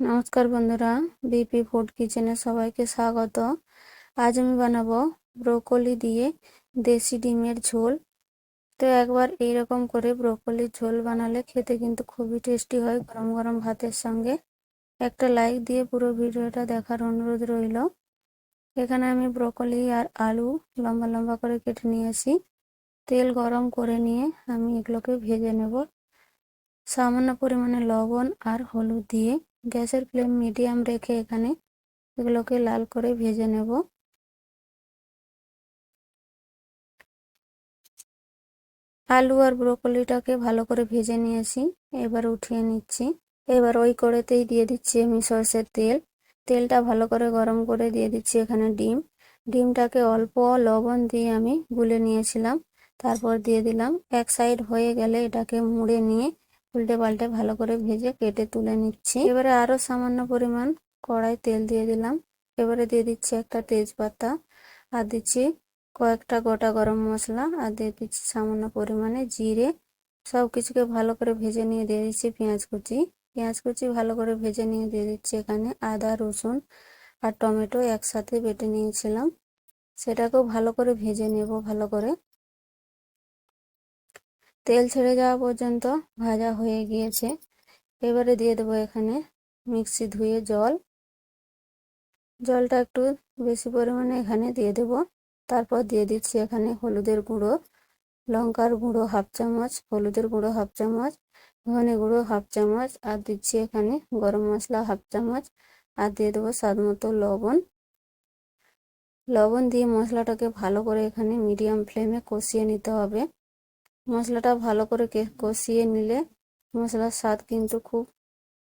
নমস্কার বন্ধুরা, BP food কিচেনে সবাইকে স্বাগত। আজ আমি বানাবো ব্রোকলি দিয়ে দেশি ডিমের ঝোল। তো একবার এইরকম করে ব্রোকলির ঝোল বানালে খেতে কিন্তু খুবই টেস্টি হয় গরম গরম ভাতের সঙ্গে। একটা লাইক দিয়ে পুরো ভিডিওটা দেখার অনুরোধ রইল। এখানে আমি ব্রোকলি আর আলু লম্বা লম্বা করে কেটে নিয়েছি। তেল গরম করে নিয়ে আমি এগুলোকে ভেজে নেব। সামান্য পরিমাণে লবণ আর হলুদ দিয়ে গ্যাসের ফ্লেম মিডিয়াম রেখে এখানে এগুলোকে লাল করে ভেজে নেব। আলু আর ব্রোকলিটাকে ভালো করে ভেজে নিয়েছি, এবার উঠিয়ে নিচ্ছি। এবার ওই কড়েতেই দিয়ে দিচ্ছি আমি সর্ষের তেল। তেলটা ভালো করে গরম করে দিয়ে দিচ্ছি এখানে ডিম। ডিমটাকে অল্প লবণ দিয়ে আমি গুলে নিয়েছিলাম। তারপর দিয়ে দিলাম, এক সাইড হয়ে গেলে এটাকে মুড়ে নিয়ে উল্টে পাল্টে ভালো করে ভেজে কেটে তুলে নিচ্ছি। এবারে আরও সামান্য পরিমাণ কড়াই তেল দিয়ে দিলাম। এবারে দিয়ে দিচ্ছি একটা তেজপাতা আর দিচ্ছি কয়েকটা গোটা গরম মশলা আর দিয়ে দিচ্ছি সামান্য পরিমাণে জিরে। সব কিছুকে ভালো করে ভেজে নিয়ে দিয়ে দিচ্ছি পেঁয়াজ কুচি। পেঁয়াজ কুচি ভালো করে ভেজে নিয়ে দিয়ে দিচ্ছি এখানে আদা, রসুন আর টমেটো একসাথে বেটে নিয়েছিলাম। সেটাকেও ভালো করে ভেজে নেব ভালো করে। তেল ছেড়ে যাওয়া পর্যন্ত ভাজা হয়ে গিয়েছে। এবারে দিয়ে দেবো এখানে মিক্সি ধুয়ে জল। জলটা একটু বেশি পরিমাণে এখানে দিয়ে দেব। তারপর দিয়ে দিচ্ছি এখানে হলুদের গুঁড়ো, লঙ্কার গুঁড়ো হাফ চামচ, হলুদের গুঁড়ো হাফ চামচ, ধনে গুঁড়ো হাফ চামচ, আর দিচ্ছি এখানে গরম মশলা হাফ চামচ, আর দিয়ে দেবো স্বাদ মতো লবণ। লবণ দিয়ে মশলাটাকে ভালো করে এখানে মিডিয়াম ফ্লেমে কষিয়ে নিতে হবে। মশলাটা ভালো করে কষিয়ে নিলে মশলার স্বাদ কিন্তু খুব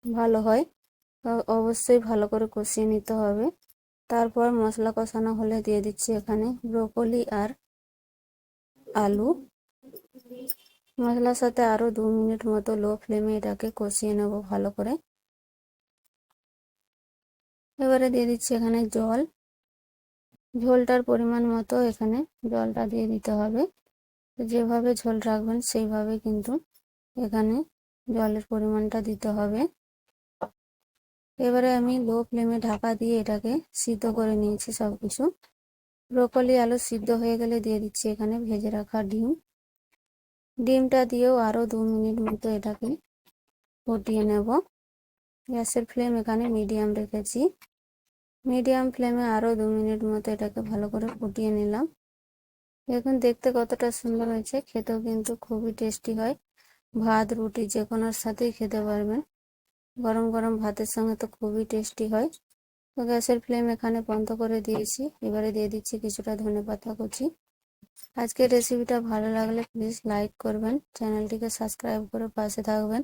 ভালো হয়। অবশ্যই ভালো করে কষিয়ে নিতে হবে। তারপর মশলা কষানো হলে দিয়ে দিচ্ছি এখানে ব্রোকলি আর আলু। মশলার সাথে আরও দু মিনিট মতো লো ফ্লেমে এটাকে কষিয়ে নেব ভালো করে। এবারে দিয়ে দিচ্ছি এখানে জল। ঝোলটার পরিমাণ মতো এখানে জলটা দিয়ে দিতে হবে। যেভাবে ঝোল রাখবেন, সেইভাবে কিন্তু এখানে জলের পরিমাণটা দিতে হবে। এবারে আমি লো ফ্লেমে ঢাকা দিয়ে এটাকে সিদ্ধ করে নিয়েছি সব কিছু ব্রোকলি আলু সিদ্ধ হয়ে গেলে দিয়ে দিচ্ছি এখানে ভেজে রাখা ডিম। ডিমটা দিয়েও আরও দু মিনিট মতো এটাকে ফুটিয়ে নেব। গ্যাসের ফ্লেম এখানে মিডিয়াম রেখেছি। মিডিয়াম ফ্লেমে আরও দু মিনিট মতো এটাকে ভালো করে ফুটিয়ে নিলাম। দেখুন, দেখতে কতটা সুন্দর হয়েছে। খেতেও কিন্তু খুবই টেস্টি হয়। ভাত, রুটি যে কোনোর সাথেই খেতে পারবেন। গরম গরম ভাতের সঙ্গে তো খুবই টেস্টি হয়। তো গ্যাসের ফ্লেম এখানে বন্ধ করে দিয়েছি। এবারে দিয়ে দিচ্ছি কিছুটা ধনে পাতা কুচি। আজকের রেসিপিটা ভালো লাগলে প্লিজ লাইক করবেন, চ্যানেলটিকে সাবস্ক্রাইব করে পাশে থাকবেন।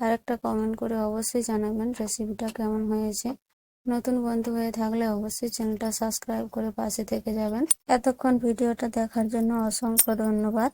আর একটা কমেন্ট করে অবশ্যই জানাবেন রেসিপিটা কেমন হয়েছে। নতুন বন্ধু হয়ে থাকলে অবশ্যই চ্যানেলটা সাবস্ক্রাইব করে পাশে থেকে যাবেন। এতক্ষণ ভিডিওটা দেখার জন্য অসংখ্য ধন্যবাদ।